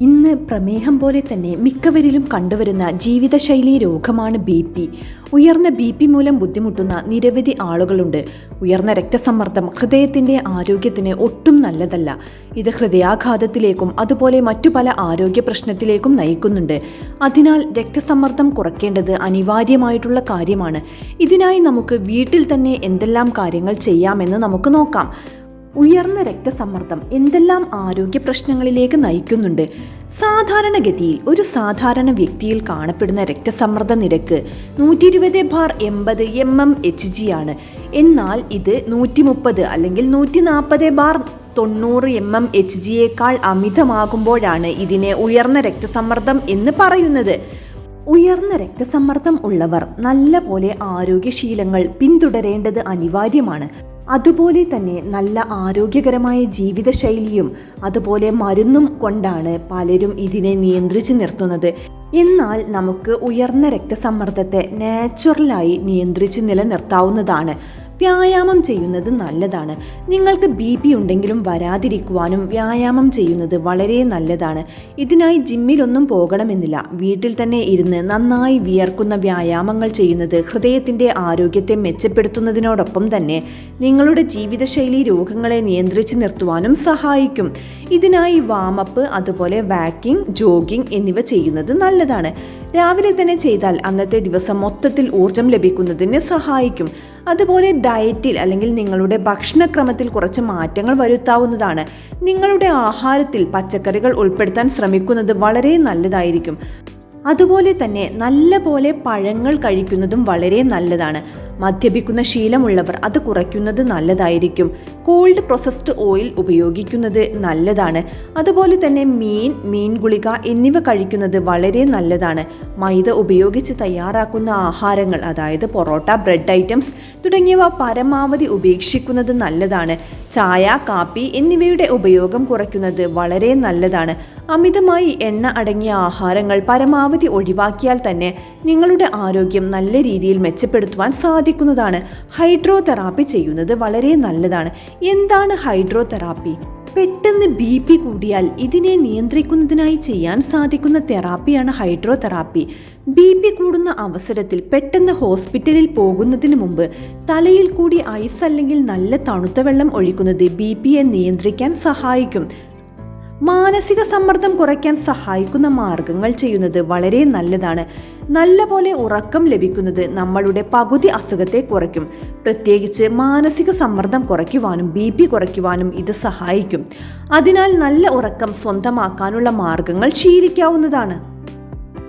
ഇന്ന് പ്രമേഹം പോലെ തന്നെ മിക്കവരിലും കണ്ടുവരുന്ന ജീവിതശൈലി രോഗമാണ് ബി പി. ഉയർന്ന ബി പി മൂലം ബുദ്ധിമുട്ടുന്ന നിരവധി ആളുകളുണ്ട്. ഉയർന്ന രക്തസമ്മർദ്ദം ഹൃദയത്തിന്റെ ആരോഗ്യത്തിന് ഒട്ടും നല്ലതല്ല. ഇത് ഹൃദയാഘാതത്തിലേക്കും അതുപോലെ മറ്റു പല ആരോഗ്യ പ്രശ്നത്തിലേക്കും നയിക്കുന്നുണ്ട്. അതിനാൽ രക്തസമ്മർദ്ദം കുറയ്ക്കേണ്ടത് അനിവാര്യമായിട്ടുള്ള കാര്യമാണ്. ഇതിനായി നമുക്ക് വീട്ടിൽ തന്നെ എന്തെല്ലാം കാര്യങ്ങൾ ചെയ്യാമെന്ന് നമുക്ക് നോക്കാം. ഉയർന്ന രക്തസമ്മർദ്ദം എന്തെല്ലാം ആരോഗ്യ പ്രശ്നങ്ങളിലേക്ക് നയിക്കുന്നുണ്ട്? സാധാരണഗതിയിൽ ഒരു സാധാരണ വ്യക്തിയിൽ കാണപ്പെടുന്ന രക്തസമ്മർദ്ദ നിരക്ക് നൂറ്റി ഇരുപത് ബാർ എൺപത് എം എം എച്ച് ജി ആണ്. എന്നാൽ ഇത് നൂറ്റി മുപ്പത് അല്ലെങ്കിൽ നൂറ്റി നാൽപ്പത് ബാർ തൊണ്ണൂറ് എം എം എച്ച് ജിയേക്കാൾ അമിതമാകുമ്പോഴാണ് ഇതിനെ ഉയർന്ന രക്തസമ്മർദ്ദം എന്ന് പറയുന്നത്. ഉയർന്ന രക്തസമ്മർദ്ദം ഉള്ളവർ നല്ല പോലെ ആരോഗ്യശീലങ്ങൾ പിന്തുടരേണ്ടത് അനിവാര്യമാണ്. അതുപോലെ തന്നെ നല്ല ആരോഗ്യകരമായ ജീവിതശൈലിയും അതുപോലെ മരുന്നും കൊണ്ടാണ് പലരും ഇതിനെ നിയന്ത്രിച്ചു നിർത്തുന്നത്. എന്നാൽ നമുക്ക് ഉയർന്ന രക്തസമ്മർദ്ദത്തെ നാച്ചുറലായി നിയന്ത്രിച്ച് നിലനിർത്താവുന്നതാണ്. വ്യായാമം ചെയ്യുന്നത് നല്ലതാണ്. നിങ്ങൾക്ക് ബി പി ഉണ്ടെങ്കിലും വരാതിരിക്കുവാനും വ്യായാമം ചെയ്യുന്നത് വളരെ നല്ലതാണ്. ഇതിനായി ജിമ്മിലൊന്നും പോകണമെന്നില്ല. വീട്ടിൽ തന്നെ ഇരുന്ന് നന്നായി വിയർക്കുന്ന വ്യായാമങ്ങൾ ചെയ്യുന്നത് ഹൃദയത്തിന്റെ ആരോഗ്യത്തെ മെച്ചപ്പെടുത്തുന്നതിനോടൊപ്പം തന്നെ നിങ്ങളുടെ ജീവിതശൈലി രോഗങ്ങളെ നിയന്ത്രിച്ച് നിർത്തുവാനും സഹായിക്കും. ഇതിനായി വാമപ്പ് അതുപോലെ വാക്കിംഗ് ജോഗിംഗ് എന്നിവ ചെയ്യുന്നത് നല്ലതാണ്. രാവിലെ തന്നെ ചെയ്താൽ അന്നത്തെ ദിവസം മൊത്തത്തിൽ ഊർജം ലഭിക്കുന്നതിന് സഹായിക്കും. അതുപോലെ ഡയറ്റിൽ അല്ലെങ്കിൽ നിങ്ങളുടെ ഭക്ഷണക്രമത്തിൽ കുറച്ച് മാറ്റങ്ങൾ വരുത്താവുന്നതാണ്. നിങ്ങളുടെ ആഹാരത്തിൽ പച്ചക്കറികൾ ഉൾപ്പെടുത്താൻ ശ്രമിക്കുന്നത് വളരെ നല്ലതായിരിക്കും. അതുപോലെ തന്നെ നല്ല പോലെ പഴങ്ങൾ കഴിക്കുന്നതും വളരെ നല്ലതാണ്. മദ്യപിക്കുന്ന ശീലമുള്ളവർ അത് കുറയ്ക്കുന്നത് നല്ലതായിരിക്കും. കോൾഡ് പ്രൊസസ്ഡ് ഓയിൽ ഉപയോഗിക്കുന്നത് നല്ലതാണ്. അതുപോലെ തന്നെ മീൻ മീൻ ഗുളിക എന്നിവ കഴിക്കുന്നത് വളരെ നല്ലതാണ്. മൈദ ഉപയോഗിച്ച് തയ്യാറാക്കുന്ന ആഹാരങ്ങൾ അതായത് പൊറോട്ട ബ്രെഡ് ഐറ്റംസ് തുടങ്ങിയവ പരമാവധി ഉപേക്ഷിക്കുന്നത് നല്ലതാണ്. ചായ കാപ്പി എന്നിവയുടെ ഉപയോഗം കുറയ്ക്കുന്നത് വളരെ നല്ലതാണ്. അമിതമായി എണ്ണ അടങ്ങിയ ആഹാരങ്ങൾ പരമാവധി ഒഴിവാക്കിയാൽ തന്നെ നിങ്ങളുടെ ആരോഗ്യം നല്ല രീതിയിൽ മെച്ചപ്പെടുത്തുവാൻ സാധിക്കുന്നതാണ് ഹൈഡ്രോ തെറാപ്പി ചെയ്യുന്നത് വളരെ നല്ലതാണ്. എന്താണ് ഹൈഡ്രോ തെറാപ്പി പെട്ടെന്ന് ബി പി കൂടിയാൽ ഇതിനെ നിയന്ത്രിക്കുന്നതിനായി ചെയ്യാൻ സാധിക്കുന്ന തെറാപ്പിയാണ് ഹൈഡ്രോ തെറാപ്പി ബി പി കൂടുന്ന അവസരത്തിൽ പെട്ടെന്ന് ഹോസ്പിറ്റലിൽ പോകുന്നതിന് മുമ്പ് തലയിൽ കൂടി ഐസ് അല്ലെങ്കിൽ നല്ല തണുത്ത വെള്ളം ഒഴിക്കുന്നത് ബി പിയെ നിയന്ത്രിക്കാൻ സഹായിക്കും. മാനസിക സമ്മർദ്ദം കുറയ്ക്കാൻ സഹായിക്കുന്ന മാർഗങ്ങൾ ചെയ്യുന്നത് വളരെ നല്ലതാണ്. നല്ല പോലെ ഉറക്കം ലഭിക്കുന്നത് നമ്മളുടെ പകുതി അസുഖത്തെ കുറയ്ക്കും. പ്രത്യേകിച്ച് മാനസിക സമ്മർദ്ദം കുറയ്ക്കുവാനും ബി പി കുറയ്ക്കുവാനും ഇത് സഹായിക്കും. അതിനാൽ നല്ല ഉറക്കം സ്വന്തമാക്കാനുള്ള മാർഗങ്ങൾ ശീലിക്കാവുന്നതാണ്.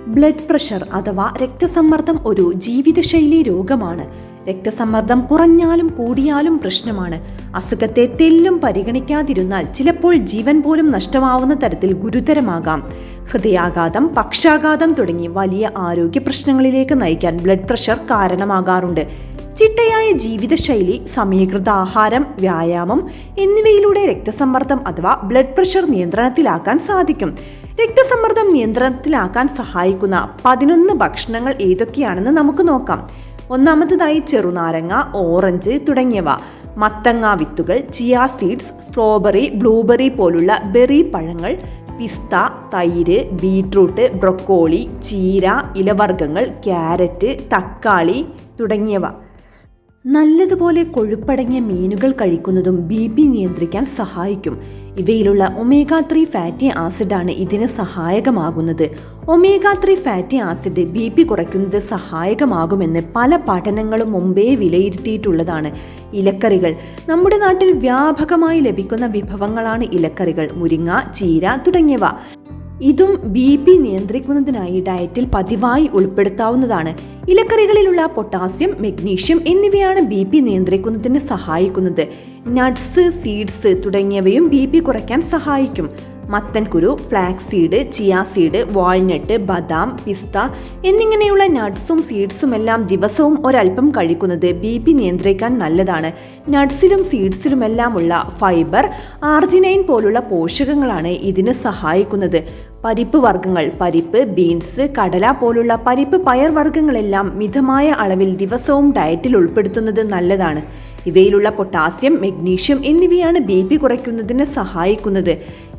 ബ്ലഡ് പ്രഷർ അഥവാ രക്തസമ്മർദ്ദം ഒരു ജീവിതശൈലി രോഗമാണ്. രക്തസമ്മർദ്ദം കുറഞ്ഞാലും കൂടിയാലും പ്രശ്നമാണ്. അസുഖത്തെ തെല്ലും പരിഗണിക്കാതിരുന്നാൽ ചിലപ്പോൾ ജീവൻ പോലും നഷ്ടമാവുന്ന തരത്തിൽ ഗുരുതരമാകാം. ഹൃദയാഘാതം പക്ഷാഘാതം തുടങ്ങി വലിയ ആരോഗ്യ പ്രശ്നങ്ങളിലേക്ക് നയിക്കാൻ ബ്ലഡ് പ്രഷർ കാരണമാകാറുണ്ട്. ചിട്ടയായ ജീവിതശൈലി സമീകൃത ആഹാരം വ്യായാമം എന്നിവയിലൂടെ രക്തസമ്മർദ്ദം അഥവാ ബ്ലഡ് പ്രഷർ നിയന്ത്രണത്തിലാക്കാൻ സാധിക്കും. രക്തസമ്മർദ്ദം നിയന്ത്രണത്തിലാക്കാൻ സഹായിക്കുന്ന പതിനൊന്ന് ഭക്ഷണങ്ങൾ ഏതൊക്കെയാണെന്ന് നമുക്ക് നോക്കാം. ഒന്നാമത്തതായി ചെറുനാരങ്ങ ഓറഞ്ച് തുടങ്ങിയവ. മത്തങ്ങ വിത്തുകൾ ചിയ സീഡ്സ് സ്ട്രോബെറി ബ്ലൂബെറി പോലുള്ള ബെറി പഴങ്ങൾ പിസ്ത തൈര് ബീട്രൂട്ട് ബ്രൊക്കോളി ചീര ഇലവർഗങ്ങൾ ക്യാരറ്റ് തക്കാളി തുടങ്ങിയവ. നല്ലതുപോലെ കൊഴുപ്പടങ്ങിയ മീനുകൾ കഴിക്കുന്നതും ബി പി നിയന്ത്രിക്കാൻ സഹായിക്കും. ഇവയിലുള്ള ഒമേഗ ത്രീ ഫാറ്റി ആസിഡാണ് ഇതിന് സഹായകമാകുന്നത്. Omega three fatty acid B P കുറയ്ക്കുന്നത് സഹായകമാകുമെന്ന് പല പഠനങ്ങളും മുമ്പേ വിലയിരുത്തിയിട്ടുള്ളതാണ്. ഇലക്കറികൾ. നമ്മുടെ നാട്ടിൽ വ്യാപകമായി ലഭിക്കുന്ന വിഭവങ്ങളാണ് ഇലക്കറികൾ. മുരിങ്ങ ചീര തുടങ്ങിയവ. ഇതും ബി പി നിയന്ത്രിക്കുന്നതിനായി ഡയറ്റിൽ പതിവായി ഉൾപ്പെടുത്താവുന്നതാണ്. ഇലക്കറികളിലുള്ള പൊട്ടാസ്യം മെഗ്നീഷ്യം എന്നിവയാണ് ബി പി നിയന്ത്രിക്കുന്നതിന് സഹായിക്കുന്നത്. നട്ട്സ് സീഡ്സ് തുടങ്ങിയവയും ബി പി കുറയ്ക്കാൻ സഹായിക്കും. മത്തൻകുരു flax seed chia seed walnut ബദാം പിസ്ത എന്നിങ്ങനെയുള്ള നട്ട്സും സീഡ്സും എല്ലാം ദിവസവും ഒരൽപ്പം കഴിക്കുന്നത് ബി പി നിയന്ത്രിക്കാൻ നല്ലതാണ്. നട്ട്സിലും സീഡ്സിലുമെല്ലാമുള്ള ഫൈബർ ആർജിനൈൻ പോലുള്ള പോഷകങ്ങളാണ് ഇതിന് സഹായിക്കുന്നത്. പരിപ്പ് വർഗങ്ങൾ പരിപ്പ് ബീൻസ് കടല പോലുള്ള പരിപ്പ് പയർ വർഗങ്ങളെല്ലാം മിതമായ അളവിൽ ദിവസവും ഡയറ്റിൽ ഉൾപ്പെടുത്തുന്നത് നല്ലതാണ്. ഇവയിലുള്ള പൊട്ടാസ്യം മെഗ്നീഷ്യം എന്നിവയാണ് ബി പി കുറയ്ക്കുന്നതിന് സഹായിക്കുന്നത്.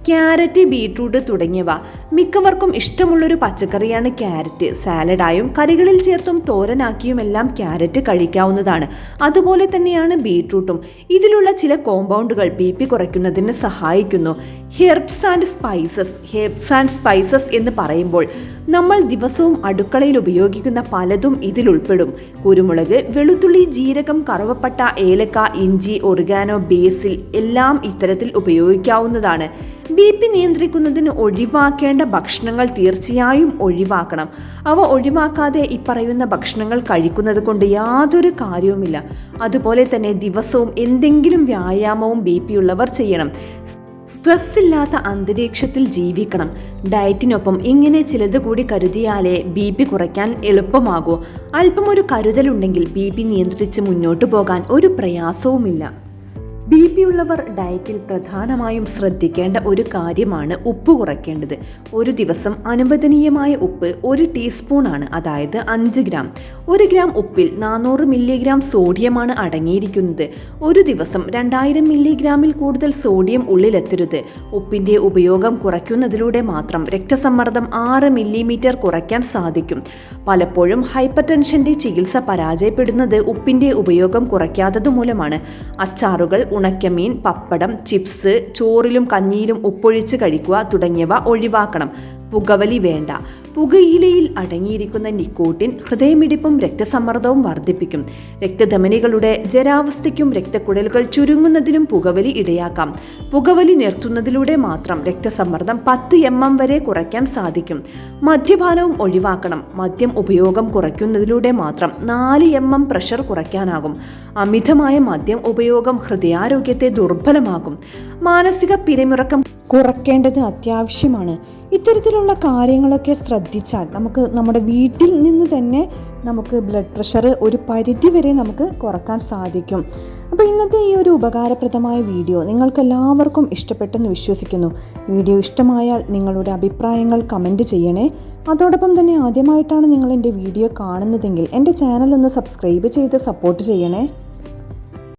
ക്യാരറ്റ് ബീട്രൂട്ട് തുടങ്ങിയവ മിക്കവർക്കും ഇഷ്ടമുള്ളൊരു പച്ചക്കറിയാണ് ക്യാരറ്റ്. സാലഡായും കറികളിൽ ചേർത്തും തോരനാക്കിയുമെല്ലാം ക്യാരറ്റ് കഴിക്കാവുന്നതാണ്. അതുപോലെ തന്നെയാണ് ബീട്രൂട്ടും. ഇതിലുള്ള ചില കോമ്പൗണ്ടുകൾ ബി പി കുറയ്ക്കുന്നതിന് സഹായിക്കുന്നു. Herbs and spices herbs and spices എന്ന് പറയുമ്പോൾ നമ്മൾ ദിവസവും അടുക്കളയിൽ ഉപയോഗിക്കുന്ന പലതും ഇതിൽ ഉൾപ്പെടും. കുരുമുളക് വെളുത്തുള്ളി ജീരകം കറുവപ്പട്ട ഏലക്ക ഇഞ്ചി ഒറിഗാനോ ബേസിൽ എല്ലാം ഇത്തരത്തിൽ ഉപയോഗിക്കാവുന്നതാണ്. ബി പി നിയന്ത്രിക്കുന്നതിന് ഒഴിവാക്കേണ്ട ഭക്ഷണങ്ങൾ തീർച്ചയായും ഒഴിവാക്കണം. അവ ഒഴിവാക്കാതെ ഇപ്പറയുന്ന പറയുന്ന ഭക്ഷണങ്ങൾ കഴിക്കുന്നത് കൊണ്ട് യാതൊരു കാര്യവുമില്ല. അതുപോലെ തന്നെ ദിവസവും എന്തെങ്കിലും വ്യായാമവും ബി ഉള്ളവർ ചെയ്യണം. സ്ട്രെസ് ഇല്ലാത്ത അന്തരീക്ഷത്തിൽ ജീവിക്കണം. ഡയറ്റിനൊപ്പം ഇങ്ങനെ ചിലത് കൂടി കരുതിയാലേ ബി പി കുറയ്ക്കാൻ എളുപ്പമാകൂ. അല്പം ഒരു കരുതലുണ്ടെങ്കിൽ ബി പി നിയന്ത്രിച്ച് മുന്നോട്ട് പോകാൻ ഒരു പ്രയാസവുമില്ല. ബി പി ഉള്ളവർ ഡയറ്റിൽ പ്രധാനമായും ശ്രദ്ധിക്കേണ്ട ഒരു കാര്യമാണ് ഉപ്പ് കുറയ്ക്കേണ്ടത്. ഒരു ദിവസം അനുവദനീയമായ ഉപ്പ് ഒരു ടീസ്പൂണാണ് അതായത് അഞ്ച് ഗ്രാം. ഒരു ഗ്രാം ഉപ്പിൽ നാനൂറ് മില്ലിഗ്രാം സോഡിയമാണ് അടങ്ങിയിരിക്കുന്നത്. ഒരു ദിവസം രണ്ടായിരം മില്ലിഗ്രാമിൽ കൂടുതൽ സോഡിയം ഉള്ളിലെത്തരുത്. ഉപ്പിന്റെ ഉപയോഗം കുറയ്ക്കുന്നതിലൂടെ മാത്രം രക്തസമ്മർദ്ദം ആറ് മില്ലിമീറ്റർ കുറയ്ക്കാൻ സാധിക്കും. പലപ്പോഴും ഹൈപ്പർ ടെൻഷന്റെ ചികിത്സ പരാജയപ്പെടുന്നത് ഉപ്പിന്റെ ഉപയോഗം കുറയ്ക്കാത്തതുമൂലമാണ്. അച്ചാറുകൾ ഉണക്കമീൻ പപ്പടം ചിപ്സ് ചോറിലും കഞ്ഞിയിലും ഉപ്പൊഴിച്ച് കഴിക്കുക തുടങ്ങിയവ ഒഴിവാക്കണം. പുകവലി വേണ്ട. പുകയിലയിൽ അടങ്ങിയിരിക്കുന്ന നിക്കോട്ടിൻ ഹൃദയമിടിപ്പും രക്തസമ്മർദ്ദവും വർദ്ധിപ്പിക്കും. രക്തധമനികളുടെ ജരാവസ്ഥയ്ക്കും രക്തക്കുഴലുകൾ ചുരുങ്ങുന്നതിനും പുകവലി ഇടയാക്കാം. പുകവലി നിർത്തുന്നതിലൂടെ മാത്രം രക്തസമ്മർദ്ദം പത്ത് എം എം വരെ കുറയ്ക്കാൻ സാധിക്കും. മദ്യപാനവും ഒഴിവാക്കണം. മദ്യം ഉപയോഗം കുറയ്ക്കുന്നതിലൂടെ മാത്രം നാല് എം എം പ്രഷർ കുറയ്ക്കാനാകും. അമിതമായ മദ്യം ഉപയോഗം ഹൃദയാരോഗ്യത്തെ ദുർബലമാകും മാനസിക പിരിമുറക്കം കുറയ്ക്കേണ്ടത് അത്യാവശ്യമാണ്. ഇത്തരത്തിലുള്ള കാര്യങ്ങളൊക്കെ ശ്രദ്ധിച്ചാൽ നമുക്ക് നമ്മുടെ വീട്ടിൽ നിന്ന് തന്നെ നമുക്ക് ബ്ലഡ് പ്രഷർ ഒരു പരിധി വരെ നമുക്ക് കുറയ്ക്കാൻ സാധിക്കും. അപ്പോൾ ഇന്നത്തെ ഈ ഒരു ഉപകാരപ്രദമായ വീഡിയോ നിങ്ങൾക്കെല്ലാവർക്കും ഇഷ്ടപ്പെട്ടെന്ന് വിശ്വസിക്കുന്നു. വീഡിയോ ഇഷ്ടമായാൽ നിങ്ങളുടെ അഭിപ്രായങ്ങൾ കമന്റ് ചെയ്യണേ. അതോടൊപ്പം തന്നെ ആദ്യമായിട്ടാണ് നിങ്ങൾ എന്റെ വീഡിയോ കാണുന്നതെങ്കിൽ എന്റെ ചാനൽ ഒന്ന് സബ്സ്ക്രൈബ് ചെയ്ത് സപ്പോർട്ട് ചെയ്യണേ.